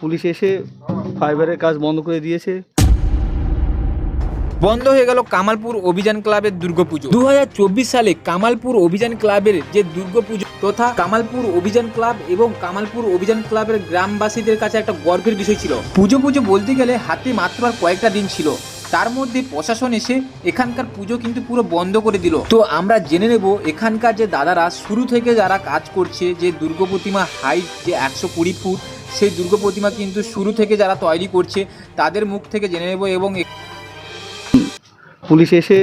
Police এসে ফাইবারের কাজ বন্ধ করে দিয়েছে। বন্ধ হয়ে গেল কামালপুর অভিযান ক্লাবের দুর্গাপুজো। দু সালে কামালপুর অভিযান ক্লাবের যে দুর্গাপুজো তথা কামালপুর অভিযান ক্লাব এবং কামালপুর অভিযান ক্লাবের গ্রামবাসীদের কাছে একটা গর্বের বিষয় ছিল। পুজো পুজো বলতে গেলে হাতে মাত্র আর কয়েকটা দিন ছিল। তার মধ্যে প্রশাসন এসে এখানকার পুজো কিন্তু পুরো বন্ধ করে দিল। তো আমরা জেনে নেব এখানকার যে দাদারা, শুরু থেকে যারা কাজ করছে, যে দুর্গা প্রতিমা হাইট যে একশো কুড়ি ফুট সেই দুর্গা প্রতিমা কিন্তু শুরু থেকে যারা তৈরি করছে তাদের মুখ থেকে জেনে নেব এবং পুলিশ এসে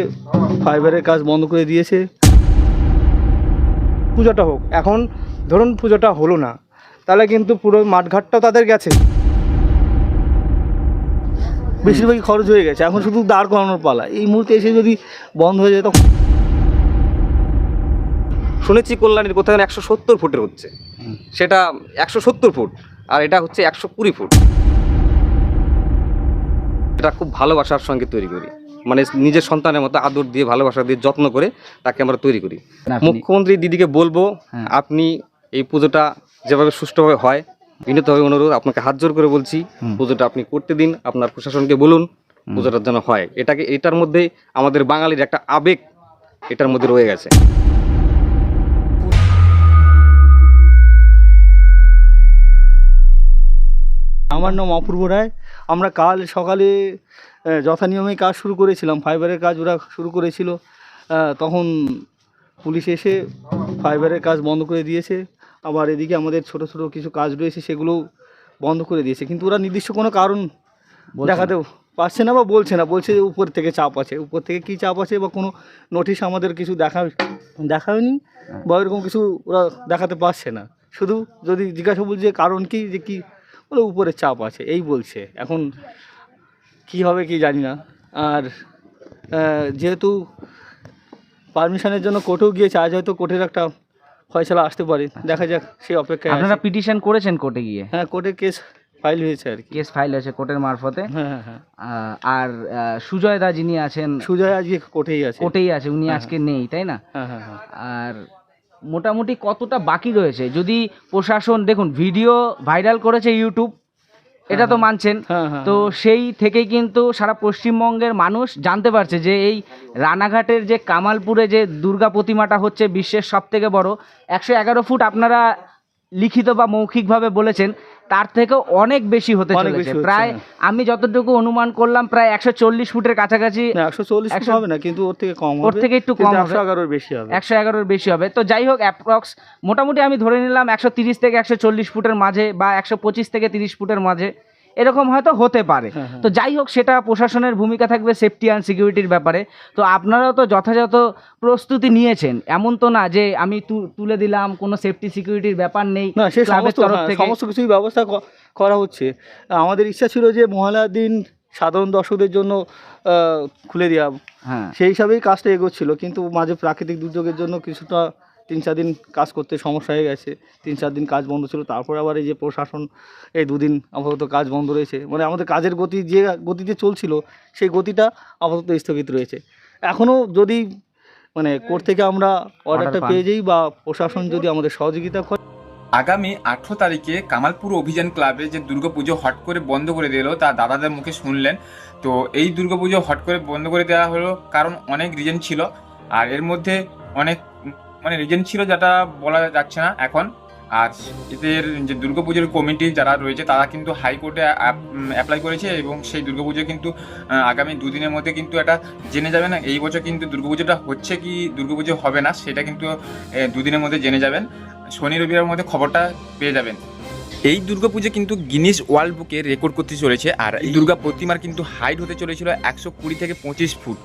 ফাইবারের কাজ বন্ধ করে দিয়েছে। পুজোটা হোক এখন ধরুন পুজোটা হলো না তাহলে কিন্তু পুরো মাঠঘাটটাও তাদের গেছে। বেশিরভাগই খরচ হয়ে গেছে এখন শুধু দাঁড় করানোর পালা। এই মুহূর্তে এসে যদি বন্ধ হয়ে যায় তখন শুনেছি কল্যাণীর কোথাও একশো সত্তর ফুটের হচ্ছে। সেটা একশো সত্তর ফুট। আর এটা হচ্ছে একশো কুড়ি ফুট। এটা খুব ভালোবাসার সঙ্গে তৈরি করি। মানে নিজের সন্তানের মতো আদর দিয়ে ভালোবাসা দিয়ে যত্ন করে তাকে আমরা তৈরি করি। মুখ্যমন্ত্রী দিদিকে বলব আপনি এই পুজোটা যেভাবে সুষ্ঠুভাবে হয় বিনীতভাবে অনুরোধ আপনাকে হাত জোর করে বলছি পুজোটা আপনি করতে দিন আপনার প্রশাসনকে বলুন পুজোটার যেন হয়। এটাকে এটার মধ্যে আমাদের বাঙালির একটা আবেগ এটার মধ্যে রয়ে গেছে। আমার নাম অপূর্ব রায়। আমরা কাল সকালে যথানিয়মে কাজ শুরু করেছিলাম। ফাইবারের কাজ ওরা শুরু করেছিল। তখন পুলিশ এসে ফাইবারের কাজ বন্ধ করে দিয়েছে। আবার এদিকে আমাদের ছোট ছোট কিছু কাজ রয়েছে সেগুলোও বন্ধ করে দিয়েছে। কিন্তু ওরা নির্দিষ্ট কোনো কারণ দেখাতে পারছে না বা বলছে না। বলছে যে উপর থেকে চাপ আছে। উপর থেকে কী চাপ আছে বা কোনো নোটিশ আমাদের কিছু দেখা দেখায়নি বা এরকম কিছু ওরা দেখাতে পারছে না। শুধু যদি জিজ্ঞাসা বলছে যে কারণ কি যে কি বলে উপরে চাপ আছে এই বলছে। এখন কি হবে কি জানি না। আর যেহেতু পারমিশনের জন্য কোর্টেও গিয়েছে আজ হয়তো কোর্টের একটা ফয়সলা আসতে পারে। দেখা যাক সেই অপেক্ষায় আপনারা পিটিশন করেছেন কোর্টে গিয়ে? হ্যাঁ কোর্টে কেস ফাইল হয়েছে আর কি। কেস ফাইল আছে কোর্টের মারফতে? হ্যাঁ হ্যাঁ হ্যাঁ। আর সুজয় দা যিনি আছেন সুজয় আজকে কোর্টেই আছে। কোর্টেই আছে উনি হ্যাঁ, আজকে নেই তাই না? হ্যাঁ হ্যাঁ হ্যাঁ। আর মোটামুটি কতটা বাকি রয়েছে? যদি প্রশাসন দেখুন ভিডিও ভাইরাল করেছে ইউটিউব এটা তো মানছেন। হ্যাঁ হ্যাঁ তো সেই থেকেই কিন্তু সারা পশ্চিমবঙ্গের মানুষ জানতে পারছে যে এই রানাঘাটের যে কামালপুরে যে দুর্গা প্রতিমাটা হচ্ছে বিশ্বের সব থেকে বড় একশো এগারো ফুট আপনারা লিখিত বা মৌখিকভাবে বলেছেন। তার থেকে অনেক বেশি হতে চলেছে। প্রায় হ্যাঁ। আমি যতটুকু অনুমান করলাম প্রায় একশো চল্লিশ ফুটের কাছাকাছি একশো চল্লিশ হবে না কিন্তু ওর থেকে কম ওর থেকে একটু কম একশো এগারোর বেশি হবে। একশো এগারোর বেশি হবে। তো যাই হোক অ্যাপ্রক্স মোটামুটি আমি ধরে নিলাম একশো তিরিশ থেকে একশো চল্লিশ ফুটের মাঝে বা একশো পঁচিশ থেকে তিরিশ ফুটের মাঝে। এরকম হয়তো হতে পারে। হ্যাঁ, হ্যাঁ। তো যাই হোক সেটা প্রশাসনের ভূমিকা থাকবে সেফটি অ্যান্ড সিকিউরিটির ব্যাপারে। তো আপনারাও তো যথাযথ প্রস্তুতি নিয়েছেন। এমন তো না যে আমি তুলে দিলাম কোনো সেফটি সিকিউরিটির ব্যাপার নেই সমস্ত হ্যাঁ, সমস্ত কিছুই ব্যবস্থা করা হচ্ছে। আমাদের ইচ্ছা ছিল যে মহালয়ার দিন সাধারণ দর্শকদের জন্য খুলে দেওয়া হ্যাঁ। সেই হিসাবেই কাজটা এগোচ্ছিল। কিন্তু মাঝে প্রাকৃতিক দুর্যোগের জন্য কিছুটা তিন চার দিন কাজ করতে সমস্যা হয়ে গেছে তিন চার দিন কাজ বন্ধ ছিল তারপর আবার এই যে প্রশাসন এই দুদিন আপাতত কাজ বন্ধ রয়েছে। মানে আমাদের কাজের গতি যে গতিতে চলছিল সেই গতিটা আপাতত স্থগিত রয়েছে। এখনও যদি মানে কোর্ট থেকে আমরা অর্ডারটা পেয়ে যাই বা প্রশাসন যদি আমাদের সহযোগিতা করে। আগামী আঠেরো তারিখে কামালপুর অভিযান ক্লাবে যে দুর্গাপুজো হট করে বন্ধ করে দিল তা দাদাদের মুখে শুনলেন। তো এই দুর্গাপুজো হট করে বন্ধ করে দেওয়া হলো কারণ অনেক রিজন ছিল আর এর মধ্যে অনেক মানে রিজন ছিল যেটা বলা যাচ্ছে না এখন। আর এদের যে দুর্গাপুজোর কমিটি যারা রয়েছে, তারা কিন্তু হাইকোর্টে অ্যাপ্লাই করেছে এবং সেই দুর্গাপুজো কিন্তু আগামী দুদিনের মধ্যে কিন্তু এটা জেনে যাবে না এই বছর কিন্তু দুর্গাপুজোটা হচ্ছে কি দুর্গাপুজো হবে না, সেটা কিন্তু দুদিনের মধ্যে জেনে যাবেন। শনি রবিবার মধ্যে খবরটা পেয়ে যাবেন। এই দুর্গাপুজো কিন্তু গিনিস ওয়ার্ল্ড বুকে রেকর্ড করতে চলেছে। আর এই দুর্গা প্রতিমার কিন্তু হাইট হতে চলেছিল একশো কুড়ি থেকে পঁচিশ ফুট।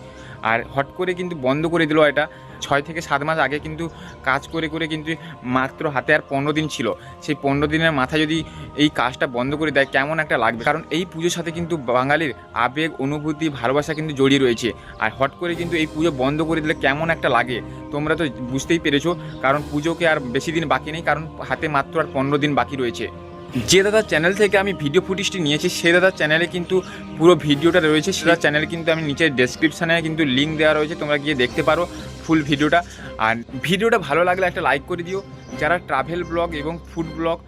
আর হট করে কিন্তু বন্ধ করে দিল এটা। ছয় থেকে সাত মাস আগে কিন্তু কাজ করে করে কিন্তু মাত্র হাতে আর পনেরো দিন ছিল। সেই পনেরো দিনের মাথায় যদি এই কাজটা বন্ধ করে দেয়, কেমন একটা লাগবে? কারণ এই পুজোর সাথে কিন্তু বাঙালির আবেগ, অনুভূতি, ভালোবাসা কিন্তু জড়িয়ে রয়েছে। আর হট করে কিন্তু এই পুজো বন্ধ করে দিলে কেমন একটা লাগে? তোমরা তো বুঝতেই পেরেছ। কারণ পুজোকে আর বেশি দিন বাকি নেই, কারণ হাতে মাত্র আর পনেরো দিন বাকি রয়েছে। যে দাদার চ্যানেল থেকে আমি ভিডিও ফুটেজটি নিয়েছি, সে দাদার চ্যানেলে কিন্তু পুরো ভিডিওটা রয়েছে। সেটা চ্যানেল কিন্তু আমি নিচের ডেসক্রিপশানে কিন্তু লিঙ্ক দেওয়া রয়েছে, তোমরা গিয়ে দেখতে পারো ফুল ভিডিওটা আর ভিডিওটা ভালো লাগলে একটা লাইক করে দিও। যারা ট্রাভেল ব্লগ এবং ফুড ব্লগ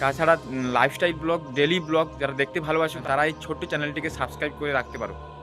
তাছাড়া লাইফস্টাইল ব্লগ ডেলি ব্লগ যারা দেখতে ভালোবাসো, তারা এই ছোট্ট চ্যানেলটিকে সাবস্ক্রাইব করে রাখতে পারো।